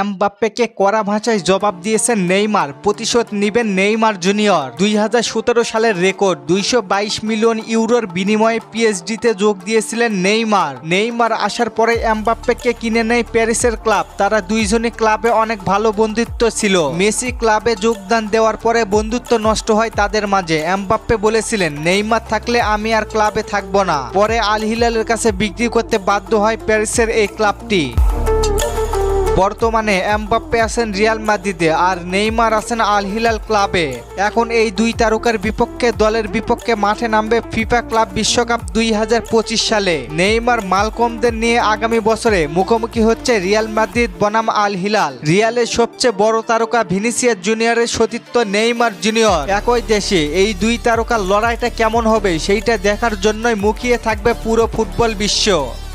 এমবাপ্পেকে কড়া ভাষায় জবাব দিয়েছেন নেইমার। প্রতিশোধ নেবেন নেইমার জুনিয়র। দুই হাজার সতেরো সালের রেকর্ড, দুইশো বাইশ মিলিয়ন ইউরোর বিনিময়ে পিএসডিতে যোগ দিয়েছিলেন নেইমার। নেইমার আসার পরে এমবাপ্পেকে কিনে নেয় প্যারিসের ক্লাব। তারা দুইজনে ক্লাবে অনেক ভালো বন্ধুত্ব ছিল। মেসি ক্লাবে যোগদান দেওয়ার পরে বন্ধুত্ব নষ্ট হয় তাদের মাঝে। এমবাপ্পে বলেছিলেন, নেইমার থাকলে আমি আর ক্লাবে থাকব না। পরে আল হিলালের কাছে বিক্রি করতে বাধ্য হয় প্যারিসের এই ক্লাবটি। বর্তমানে এমবাপ্পে আছেন রিয়াল মাদ্রিদে আর নেইমার আছেন আল হিলাল ক্লাবে। এখন এই দুই তারকার বিপক্ষে, দলের বিপক্ষে মাঠে নামবে ফিফা ক্লাব বিশ্বকাপ দুই হাজার পঁচিশ সালে। নেইমার মালকমদের নিয়ে আগামী বছরে মুখোমুখি হচ্ছে রিয়াল মাদ্রিদ বনাম আল হিলাল রিয়ালের সবচেয়ে বড় তারকা ভিনিসিয়াস জুনিয়রের সতীর্থ নেইমার জুনিয়র। একই দেশে এই দুই তারকার লড়াইটা কেমন হবে, সেইটা দেখার জন্যই মুখিয়ে থাকবে পুরো ফুটবল বিশ্ব।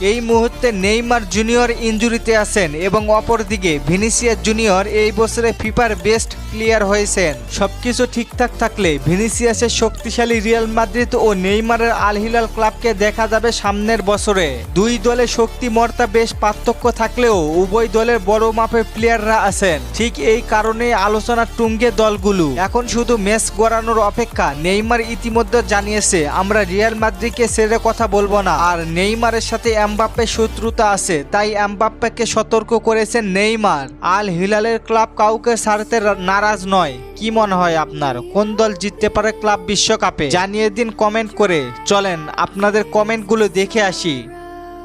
এই মুহূর্তে নেইমার জুনিয়র ইনজুরিতে আছেন এবং অপরদিকে ভিনিসিয়াস জুনিয়র এই বছরে ফিফার বেস্ট প্লেয়ার হয়েছেন। সবকিছু ঠিকঠাক থাকলে ভিনিসিয়াসের শক্তিশালী রিয়াল মাদ্রিদ ও নেইমারের আল হিলাল ক্লাবকে দেখা যাবে সামনের বছরে। দুই দলে শক্তি মর্তা বেশ পার্থক্য থাকলেও উভয় দলের বড় মাপের প্লেয়াররা আছেন। ঠিক এই কারণে আলোচনার টুঙ্গে দলগুলো। এখন শুধু ম্যাচ গড়ানোর অপেক্ষা নেইমার ইতিমধ্যে জানিয়েছে, আমরা রিয়াল মাদ্রিদকে ছেড়ে কথা বলব না। আর নেইমারের সাথে এমবাপ্পে শত্রুতা আছে, তাই এমবাপ্পেকে সতর্ক করেছেন নেইমার। আল হিলালের ক্লাব কাউকে ছাড়তে নারাজ নয়। কি মনে হয় আপনার? কোন দল জিততে পারে ক্লাব বিশ্বকাপে? জানিয়ে দিন কমেন্ট করে। চলেন, আপনাদের কমেন্টগুলো দেখে আসি।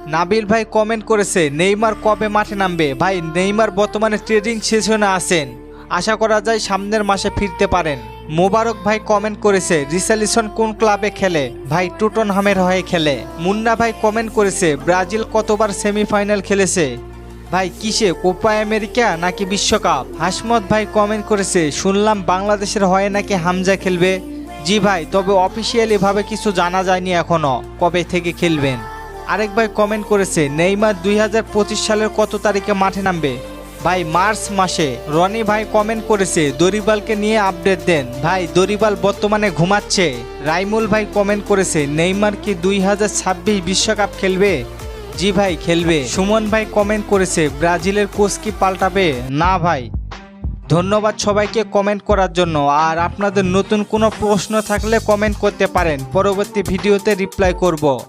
নাবিল ভাই কমেন্ট করেছে, নেইমার কবে মাঠে নামবে? ভাই, নেইমার বর্তমানে ট্রেডিং সেশনে আছেন। আশা করা যায় সামনের মাসে ফিরতে পারেন। মোবারক ভাই কমেন্ট করেছে রিসালিসন কোন ক্লাবে খেলে? ভাই, টুটনহামের হয়ে খেলে। মুন্না ভাই কমেন্ট করেছে, ব্রাজিল কতবার সেমিফাইনাল খেলেছে? ভাই, কিসে, কোপা আমেরিকা নাকি বিশ্বকাপ? হাসমত ভাই কমেন্ট করেছে, শুনলাম বাংলাদেশের হয়ে নাকি হামজা খেলবে? জি ভাই, তবে অফিসিয়ালি ভাবে কিছু জানা যায়নি এখনও, কবে থেকে খেলবেন? আরেক ভাই কমেন্ট করেছে, নেইমার দুই হাজার পঁচিশ সালের কত তারিখে মাঠে নামবে? ভাই, মার্চ মাসে রনি ভাই কমেন্ট করেছে, দরিবালকে নিয়ে আপডেট দেন। ভাই, দরিবাল বর্তমানে ঘুমাচ্ছে। রাইমুল ভাই কমেন্ট করেছে, নেইমার কি দুই হাজার বিশ্বকাপ খেলবে? জি ভাই, খেলবে। সুমন ভাই কমেন্ট করেছে, ব্রাজিলের কোচ কি পাল্টাবে? না ভাই। ধন্যবাদ সবাইকে কমেন্ট করার জন্য। আর আপনাদের নতুন কোনো প্রশ্ন থাকলে কমেন্ট করতে পারেন। পরবর্তী ভিডিওতে রিপ্লাই করব।